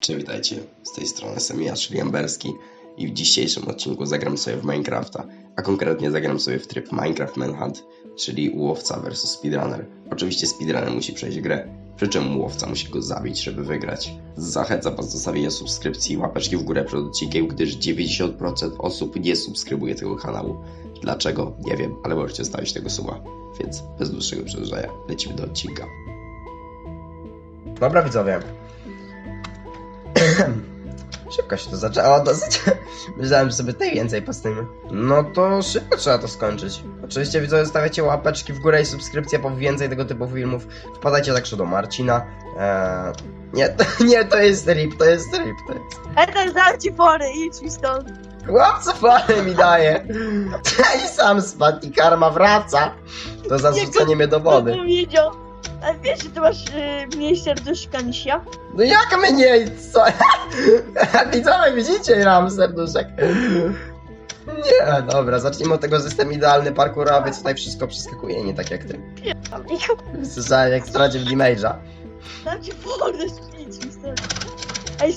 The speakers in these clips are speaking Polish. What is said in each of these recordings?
Cześć, witajcie. Z tej strony Semija, czyli Amberski i w dzisiejszym odcinku zagram sobie w Minecrafta, a konkretnie zagram sobie w tryb Minecraft Manhunt, czyli łowca vs speedrunner. Oczywiście speedrunner musi przejść grę, przy czym łowca musi go zabić, żeby wygrać. Zachęcam was do zostawienia subskrypcji i łapeczki w górę przed odcinkiem, gdyż 90% osób nie subskrybuje tego kanału. Dlaczego? Nie wiem, ale możecie stawić tego suba. Więc bez dłuższego przedłużania, lecimy do odcinka. Dobra widzowie, Szybko się to zaczęło dosyć. Myślałem, że sobie tutaj więcej postujemy. No to szybko trzeba to skończyć. Oczywiście widzowie zostawiacie łapeczki w górę i subskrypcję po więcej tego typu filmów. Wpadajcie także do Marcina. Eee, nie, to, nie, to jest rip, to jest rip, to jest. Eden, dam ci pory, idź mi stąd. Chłopca fale mi daje. I sam spadł i karma wraca. To za zrzucenie mnie do wody. Powiedział. A wiesz, że ty masz y, mniej serduszka niż ja? No jak mniej, co? Widzowie, widzicie, ile mam serduszek. Nie, dobra, zacznijmy od tego, że jestem idealny parkurowy, tutaj wszystko przeskakuje, nie tak jak ty. Słyszałem jak stracił damage'a. Dam ci pory, idź mi. Ej,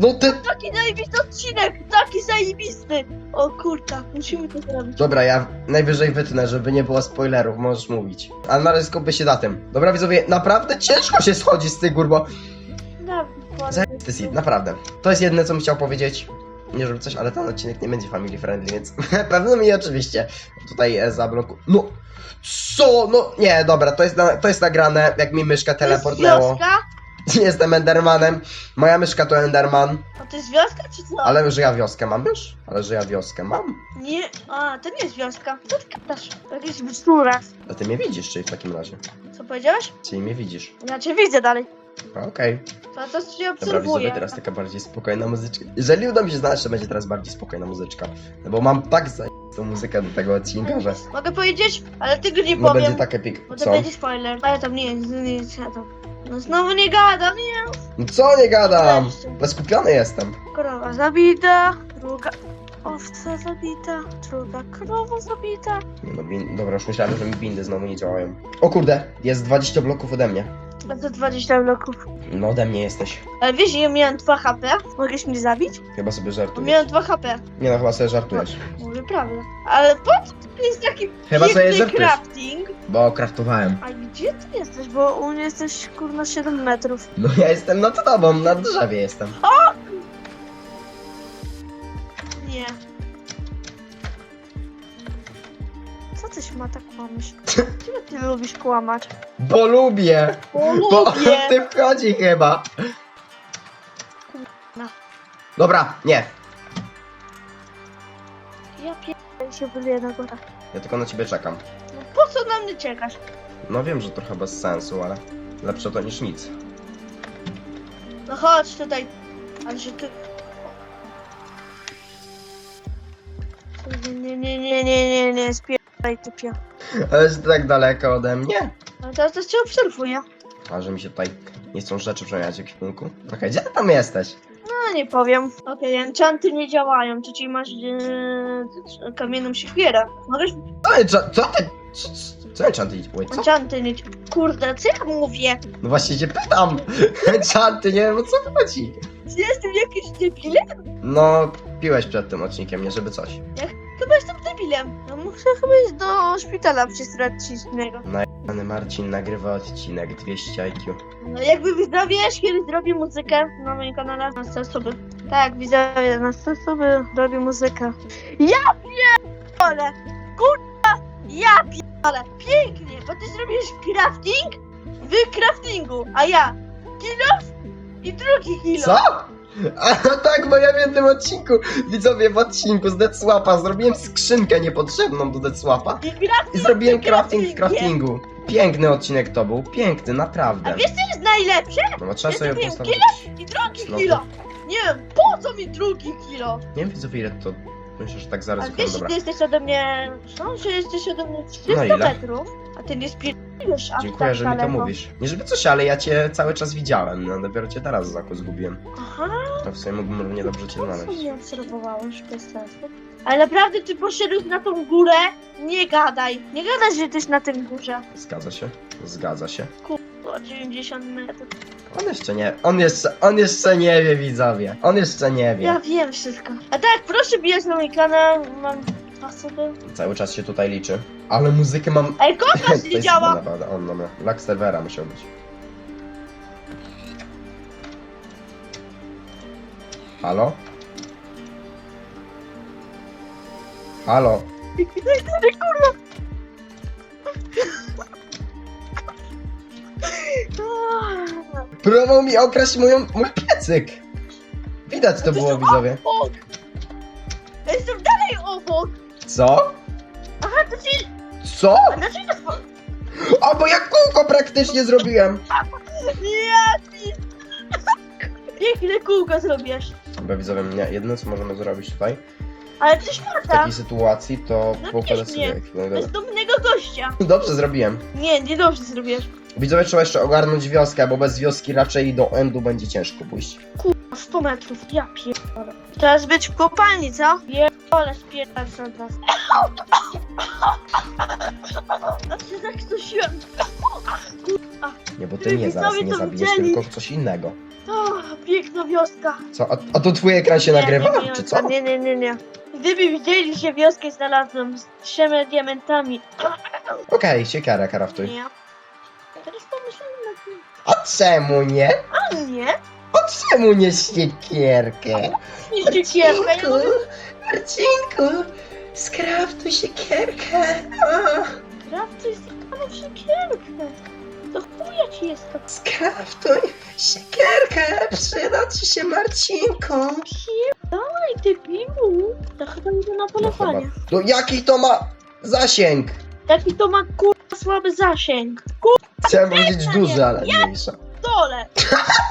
No ty... taki zajebisty odcinek, taki zajebisty. O kurka, musimy to zrobić. Dobra, ja najwyżej wytnę, żeby nie było spoilerów, możesz mówić. Ale na razie skupmy się na tym. Dobra, widzowie, naprawdę ciężko się schodzi z tych gór, bo... Pory. Zajebisty seed, naprawdę. To jest jedyne, co bym chciał powiedzieć. Nie żeby coś, ale ten odcinek nie będzie family friendly, więc pewno mi oczywiście tutaj e, zabloku... No! Co? No nie, dobra, to jest, na, to jest nagrane, jak mi myszka To jest teleportnęło. wioska? Jestem Endermanem. Moja myszka to Enderman. A to jest wioska czy co? Ale że ja wioskę mam już? Ale że ja wioskę mam? Nie, a to nie jest wioska. Co ty gadasz? To jakiś bzdura. A ty mnie widzisz, czyli w takim razie. Co powiedziałeś? Czyli mnie widzisz. Ja cię widzę dalej. Okej. To, to cię Dobra, obserwuję. widzowie, teraz taka bardziej spokojna muzyczka. Jeżeli uda mi się znaleźć, to będzie teraz bardziej spokojna muzyczka. No bo mam tak tą muzykę do tego odcinka, że Mogę powiedzieć, ale tego nie no powiem. będzie tak epic. Bo to Co? będzie spoiler. Ale tam nie jest, nie jest, ja tam. No znowu nie gadam, nie. No co nie gadam? No skupiony jestem. Krowa zabita, druga owca zabita, druga krowa zabita. Nie no, bin... dobra, już myślałem, że mi bindy znowu nie działają. O kurde, jest 20 bloków ode mnie. A to 20 bloków. No ode mnie jesteś. Ale wiesz, ja miałem 2 HP? Mogłeś mnie zabić? Chyba sobie Bo żartujesz. miałem 2 HP. Nie no, chyba sobie żartujesz. Mówię prawdę. Ale po co to jest taki Chyba sobie piękny żartujesz. crafting? Bo kraftowałem. A gdzie ty jesteś? Bo u mnie jesteś kurna 7 metrów. No ja jestem nad tobą, na drzewie jestem. Tak kłamać? Czemu ty lubisz kłamać? Bo lubię! O, Bo o lubię! tym chodzi chyba. No. Dobra, nie. Ja pierdolę się wyleję na górę. Ja tylko na ciebie czekam. No po co na mnie czekasz? No wiem, że trochę bez sensu, ale lepsze to niż nic. No chodź tutaj. Ale że ty... Nie, nie, nie, nie, nie, nie, spierdaj typie. Ale jest tak daleko ode mnie. Ale teraz też cię obserwuję. A że mi się tutaj nie chcą rzeczy przemieniać w ekwipunku. Okej, gdzie ty tam jesteś? No nie powiem. Okej, enchanty nie działają, czy ci masz yy, kamienną siekierę. Możesz Co, ty- co, co ty? Co, co enchanty? Wait, co? enchanty nie... Kurde, co ja mówię? No właśnie się pytam. Enchanty, nie wiem o co chodzi. Czy jestem jakiś debilem? No, piłeś przed tym odcinkiem, nie żeby coś. Chyba jestem debilem. No muszę chyba iść do szpitala psychiatrycznego. Pan Marcin nagrywa odcinek 200 IQ. No jakby widzowie, kiedy zrobię muzykę na moim kanale na 100 osoby. Tak, widzowie, na 100 osoby robię muzykę. Ja pierdolę! Kurwa! Ja pierdolę! Pięknie, bo ty zrobisz crafting w craftingu, a ja kilo i drugi kilo. Co? A no tak, bo ja w jednym odcinku, widzowie, w odcinku z Deathswapa zrobiłem skrzynkę niepotrzebną do Deathswapa I crafting i zrobiłem crafting w craftingu. Piękny odcinek to był, piękny, naprawdę. A wiesz co jest najlepsze? No bo trzeba Ja sobie postawić... I drugi No kilo. Nie wiem, po co mi drugi kilo? Nie wiem, widzowie, ile to... Myślę, że tak A zaraz wiesz, że dobra. ty jesteś ode mnie... No, że jesteś ode mnie 300 No ile? metrów, a ty nie spierdolisz aż Dziękuję, tak że mi to mówisz. Nie żeby coś, ale ja cię cały czas widziałem, no dopiero cię teraz z zgubiłem. Aha, No w sumie mógłbym równie dobrze cię po co znaleźć. mnie obserwowałeś bez sensu? Ale naprawdę ty poszedłeś na tą górę? Nie gadaj. Nie gadaj, że jesteś na tym górze. Zgadza się? Zgadza się. O 90 metrów. On jeszcze nie, on jeszcze, on jeszcze nie wie widzowie. On jeszcze nie wie. Ja wiem wszystko. A tak, proszę bijać na mój kanał. Mam Cały czas się tutaj liczy. Ale muzykę mam... Ej, kompas nie działa! Naprawdę, on dobra. Lag serwera musiał być. Halo? Halo? kurwa! Próbował mi okraść moją, mój piecyk! Widać to było, widzowie. Obok! Jestem dalej obok! Co? Aha, to ci... Co? A dlaczego to... O, bo ja kółko praktycznie zrobiłem! Ja pi... Piękne kółko zrobisz. Dobra, widzowie, nie, jedyne co możemy zrobić tutaj, Ale coś w takiej sytuacji, to No nie sobie śmiej. chwilę. Bez dumnego gościa. Dobrze zrobiłem. Nie, nie dobrze zrobisz. Widzowie, trzeba jeszcze ogarnąć wioskę, bo bez wioski raczej do endu będzie ciężko pójść. 100 metrów, ja pierdolę. Teraz być w kopalni, co? Pierdolę, spierdolę sobie teraz. Znaczy, tak stosiłem. Nie, bo ty Gdyby mnie zaraz widzowie nie to zabijesz, widzieli. tylko coś innego. O, piękna wioska. Co? A, a to twój ekran się nagrywa, nie, nie, czy co? Nie, nie, nie, nie. Gdyby widzieli, że wioskę znalazłem z trzema diamentami. Okej, siekara kraftuj. Nie. Teraz pomyślałem na tym. A czemu nie? A nie? A czemu nie siekierkę? Nie siekierka, ja mogę Marcinku, skraftuj siekierkę. sprawdzić ale siekierkę. To chuja ci jest to Skraftuj siekierkę, przyda ci się Marcinku. Pierdolaj, ty piwu. To chyba idę na No chyba. polowanie. No jaki to ma zasięg? Jaki to ma kurwa słaby zasięg. Chciałem powiedzieć duży, ale mniejsza. Dole.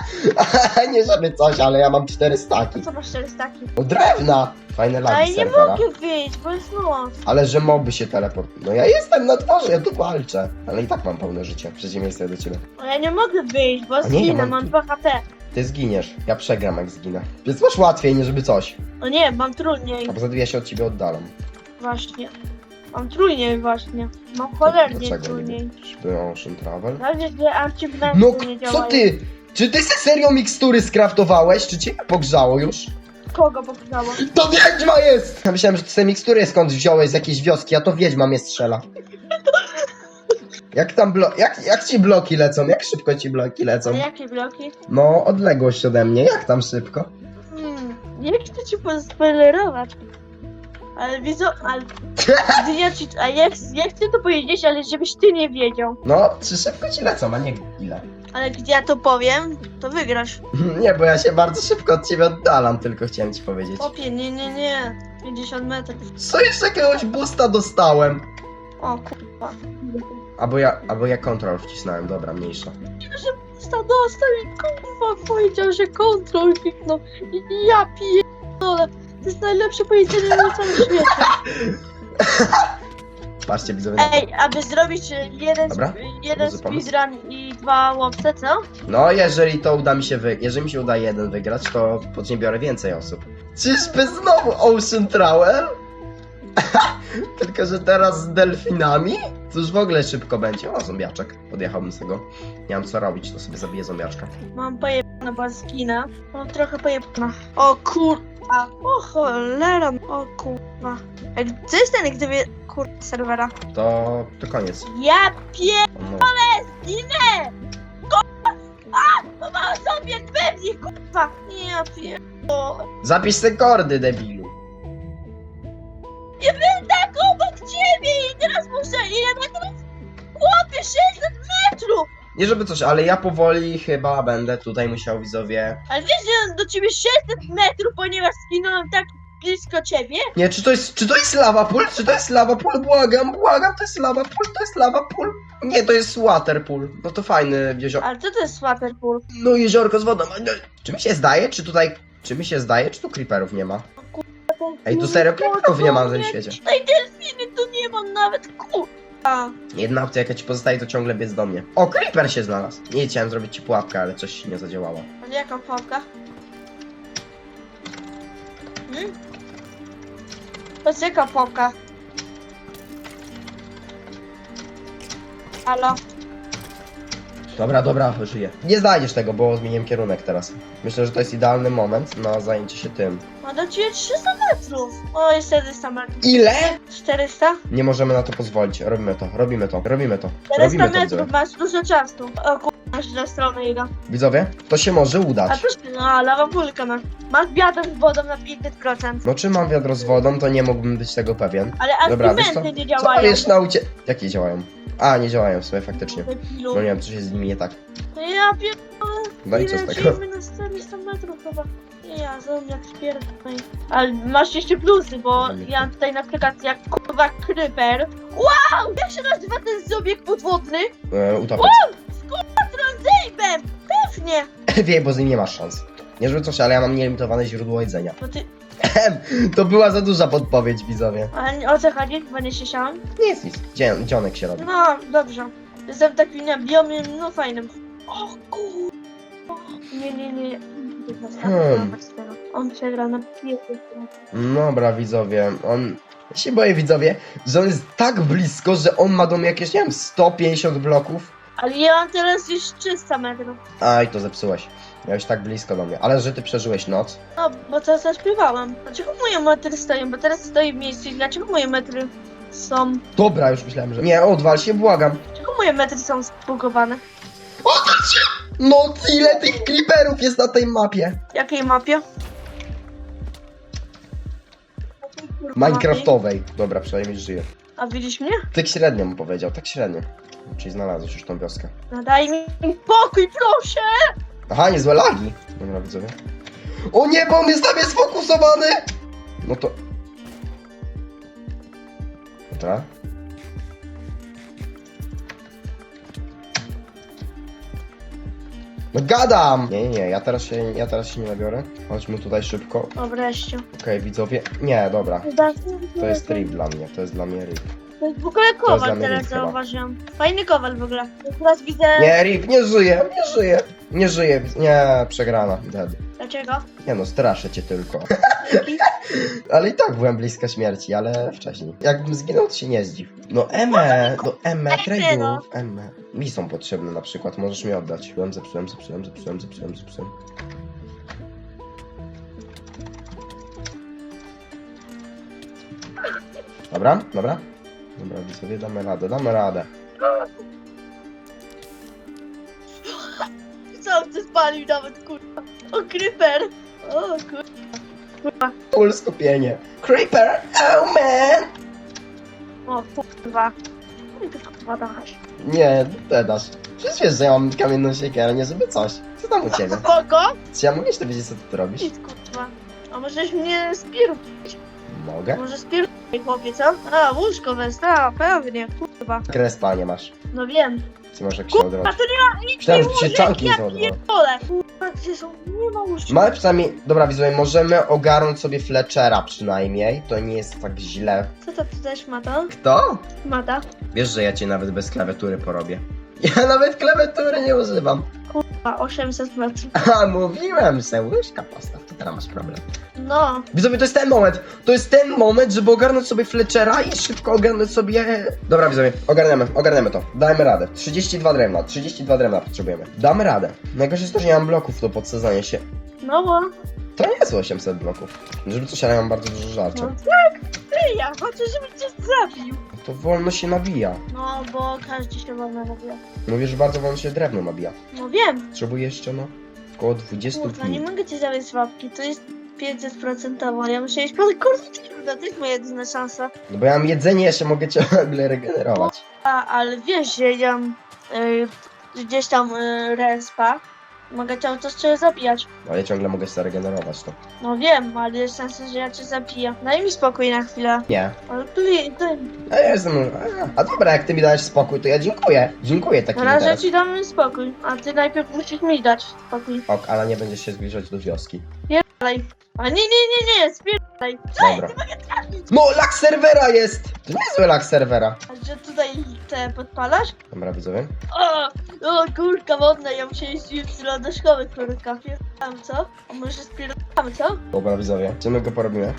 nie żeby coś, ale ja mam cztery staki. Co masz teraz taki? O drewna! Fajne Ale lagi nie serwera. mogę wyjść, bo jest noc. Ale że moby się teleportują. No ja jestem na dworze, ja tu walczę. Ale i tak mam pełne życie. Przeciwieństwie do ciebie. Ale ja nie mogę wyjść, bo nie, zginę, mam- mam 2 HP. Ty zginiesz. Ja przegram jak zginę. Więc masz łatwiej, nie żeby coś. No nie, mam trudniej. A poza tym ja się od ciebie oddalam. Właśnie. Mam trudniej właśnie. Mam cholernie Dlaczego trudniej. Śpią Ocean Travel. Prawie, że achievement No nie k- działa. co ty? Czy ty se serio mikstury skraftowałeś? Czy cię pogrzało już? Kogo pokazało? To wiedźma jest! Ja myślałem, że ty te mikstury skądś wziąłeś z jakiejś wioski, a to wiedźma mnie strzela. Jak tam blo... Jak, jak ci bloki lecą? Jak szybko ci bloki lecą? Ale jakie bloki? No, odległość ode mnie, jak tam szybko? Hmm, nie chcę ci pospoilerować. Ale widzą, ale... Ja ci, a ja, ja chcę to powiedzieć, ale żebyś ty nie wiedział. No, czy szybko ci lecą, a nie ile? Ale gdy ja to powiem, to wygrasz. Nie, bo ja się bardzo szybko od ciebie oddalam, tylko chciałem ci powiedzieć. Popie, nie, nie, nie. 50 metrów. Co jeszcze jakiegoś boosta dostałem? O kurwa. Albo ja, albo ja kontrol wcisnąłem, dobra, mniejsza. Dostał, dostał i kurwa powiedział, że kontrol kliknął. I ja pierdolę. To jest najlepsze powiedzenie na całym świecie. Patrzcie, widzowie na to. Ej, aby zrobić e, jeden, Dobra, jeden Dobry pomysł. speedrun i dwa łowce, co? No, jeżeli to uda mi się wy... Jeżeli mi się uda jeden wygrać, to później biorę więcej osób. Czyżby znowu Ocean Travel? Tylko, że teraz z delfinami? Cóż w ogóle szybko będzie. O, zombiaczek. Podjechałbym z tego. Nie mam co robić, to sobie zabiję zombiaczka. Mam pojebane bazkina. Mam trochę pojebana. O kurwa. O cholera. O kurwa. Ej, co jest ten, gdyby... Kurwa, serwera. To... to koniec. Ja pier... No. Zginę! Kurwa! A! To ma sobie pewnie, kurwa! Ja pier... Zapisz te kordy, debilu. Nie będę tak obok ciebie i teraz muszę... Ile ma teraz? Chłopie, 600 metrów! Nie żeby coś, ale ja powoli chyba będę tutaj musiał widzowie. Ale wiesz, że mam do ciebie 600 metrów, ponieważ skinąłem tak blisko ciebie? Nie, czy to jest. Czy to jest lava pool? Czy to jest lava pool? Błagam, błagam, to jest lava pool, to jest lava pool. Nie, to jest water pool. No to fajny jezioro. Ale co to jest Swapperpool? No jeziorko z wodą. No, Czy mi się zdaje, czy tutaj. Czy mi się zdaje, czy tu creeperów nie ma? Ej, tu serio creeperów nie ma na tym świecie. Tej delfiny tu nie mam nawet, kurwa. Jedna opcja jaka ci pozostaje to ciągle biec do mnie. O, creeper się znalazł. Nie chciałem zrobić ci pułapkę, ale coś nie zadziałało. Ale jaka pałka? Hmm? Jaka pałka? Halo? Dobra, dobra, żyję. Nie znajdziesz tego, bo zmieniłem kierunek teraz. Myślę, że to jest idealny moment na zajęcie się tym. Ma do ciebie 300 metrów. O, jest 400 metrów. Ile? 400? Nie możemy na to pozwolić. Robimy to, robimy to, robimy to. 400 Robimy to, metrów, widzowie. masz dużo czasu. O kurwa, źle stronę jego. Widzowie, to się może A udać. to no, lawa pulka masz. Masz wiatr z wodą na 500%. No czy mam wiadro z wodą, to nie mógłbym być tego pewien. Ale Dobra, wiesz co? argumenty nie Co działają. wiesz na ucie... Jakie działają? A, nie działają w sumie faktycznie. Debilu. No nie wiem, coś jest z nimi nie tak. No ja pierdolę. No i co z tego? lecimy na 400 metrów chyba. Ja, zombiak spierdolę. Ale masz jeszcze plusy, bo Dobra, ja mam tutaj na przykład jak kurwa kryper. Wow! Jak się nazywa ten zobieg podwodny? E, utopić. Zejbem! Pewnie! Wie, bo z nim nie masz szans. Nie żeby coś, ale ja mam nielimitowane źródło jedzenia. No ty... To była za duża podpowiedź, widzowie. Ale o co chodzi? Chyba nie słyszałam. Nie jest nic. Dzionek się robi. No, dobrze. Jestem takim na biomie, no fajnym. O kur... Nie, nie, nie. Hmm. On przegra na pięknie. Dobra, widzowie, on... Ja się boję, widzowie, że on jest tak blisko, że on ma do mnie jakieś, nie wiem, 150 bloków. Ale ja mam teraz już 300 metrów. Aj, to zepsułeś. Miałeś tak blisko do mnie. Ale że ty przeżyłeś noc. No, bo to zaśpiewałam. Dlaczego moje metry stoją? Bo teraz stoi w miejscu dlaczego moje metry są... Dobra, już myślałem, że... Nie, odwal się, błagam. Moje metry są spugowane? No, ile tych creeperów jest na tej mapie? Jakiej mapie? Minecraftowej. Dobra, przynajmniej żyję. A widzisz mnie? Tak średnio mu powiedział, tak średnio. Czyli znalazłeś już tą wioskę. No daj mi pokój, proszę! Aha, niezłe lagi. Dobra, widzowie. O nie, bo on jest na mnie sfokusowany! No to... Dobra. No gadam! Nie, nie, nie, ja teraz się, ja teraz się nie nabiorę. Chodźmy tutaj szybko. O, wreszcie. Okej, widzowie. Nie, dobra. To jest rip dla mnie, to jest dla mnie rip. To jest w ogóle To jest kowal teraz chyba. zauważyłam. Fajny kowal w ogóle. Teraz widzę... Nie, rip, nie żyje, nie żyje. Nie żyje, nie, przegrana. Dead. Dlaczego? Nie no, straszę cię tylko. ale i tak byłem blisko śmierci, ale wcześniej. Jakbym zginął, to się nie zdziw. No Eme, no Eme, trade'ów, Eme. Mi są potrzebne na przykład, możesz mi oddać. Zepsułem, zepsułem, zepsułem, zepsułem, zepsułem, zepsułem. Dobra, dobra. Dobra, widzowie, damy radę, damy radę. Co ty spalił nawet, kurwa? O, creeper! O, kurwa. Full skupienie. Creeper, oh man! O, kurwa. Ty kurwa dasz. Nie, ty dasz. Przecież wiesz, że ja mam kamienną siekierę, nie żeby coś. Co tam u ciebie? Spoko? Czy ja mogę jeszcze wiedzieć, co ty tu robisz? Nic, kurwa. A możesz mnie spieru... Mogę? Może spieru... chłopie, co? A, łóżko pewnie, kurwa. Krespa nie masz. No wiem. Czy masz jak się A to nie ma nic Myślałem, że nie się czanki załadowały. pierdolę. Kurwa, gdzie są? Nie ma łóżka. Ale przynajmniej, dobra widzowie, możemy ogarnąć sobie Fletchera przynajmniej. To nie jest tak źle. Co to tutaj mata? Kto? Mata? Wiesz, że ja cię nawet bez klawiatury porobię. Ja nawet klawiatury nie używam. A 800 metrów. A, mówiłem, że łyżka postaw, to teraz masz problem. No. Widzowie, to jest ten moment. To jest ten moment, żeby ogarnąć sobie Fletchera i szybko ogarnąć sobie... Dobra, widzowie, ogarniemy, ogarniemy to. Dajmy radę. 32 drewna, 32 drewna potrzebujemy. Damy radę. Najgorsze jest to, że nie mam bloków do podsadzania się. No bo... To nie jest 800 bloków. Żeby coś, ale ja mam bardzo dużo żarcia. No tak, ty, ja chcę, żeby cię zabił. To wolno się nabija. No, bo każdy się wolno nabija. Mówię, że bardzo wolno się drewno nabija. No wiem. Potrzebuję jeszcze, no, około 20 Kurwa, nie dni. mogę ci zabrać łapki, to jest 500% ja muszę iść po kurwa, to jest moja jedyna szansa. No bo ja mam jedzenie, jeszcze mogę ciągle regenerować. A, ale wiesz, że ja mam y, gdzieś tam y, respa. Mogę cały czas cię zabijać. Ale ciągle mogę się regenerować, to. No wiem, ale jest szansa, że ja cię zabiję. Daj mi spokój na chwilę. Nie. Ale tu, tu A ja jestem... A, a dobra, jak ty mi dałeś spokój, to ja dziękuję. Dziękuję taki na razie teraz. ci damy spokój, a ty najpierw musisz mi dać spokój. Ok, ale nie będziesz się zbliżać do wioski. Dalej. A nie, nie, nie, nie, spierdalaj. Dobra. No, lag serwera jest! To niezły lag serwera. A że tutaj te podpalasz? Dobra, widzowie. O, o kurka wodna, ja muszę iść jutro do szkoły, kurka. Pierdam, co? A może spierdamy, co? Dobra, widzowie. Czy my go porobimy?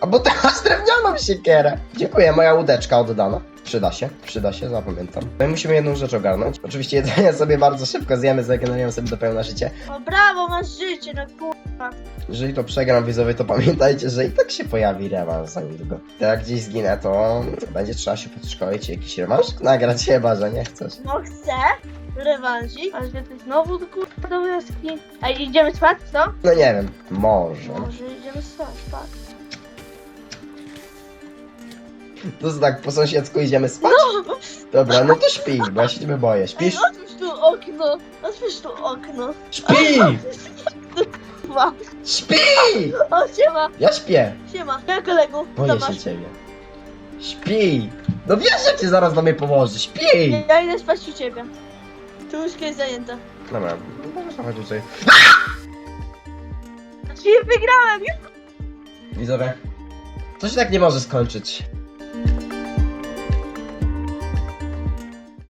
A bo ty masz drewnianą siekierę. Dziękuję, moja łódeczka oddana. Przyda się, przyda się, zapamiętam. My musimy jedną rzecz ogarnąć. Oczywiście jedzenie sobie bardzo szybko zjemy, zregenerujemy sobie do pełna życie. O brawo, masz życie, no kurwa. Jeżeli to przegram widzowie, to pamiętajcie, że i tak się pojawi rewanż za niedługo. To jak gdzieś zginę, to będzie trzeba się podszkolić i jakiś rewanż nagrać chyba, że nie chcesz. No chcę rewanżik, a że ty znowu kurwa do wioski. A idziemy spać, co? No nie wiem, może. Może idziemy spać, spać. To co tak po sąsiedzku idziemy spać? Dobra, no to śpi, bo ja się ciebie boję. Ej, Śpisz? otwórz tu okno, otwórz tu okno. Śpi! Kurwa. Śpi! O, siema, Ja śpię. siema. Ja kolegu, Boję się ciebie. Śpi! No wiesz, że cię zaraz do mnie położy. Śpi! Ja idę spać u ciebie. Tu łóżko jest zajęte. Dobra, no można chodzić sobie. Czyli wygrałem, Widzowie, to się tak nie może skończyć. Bye.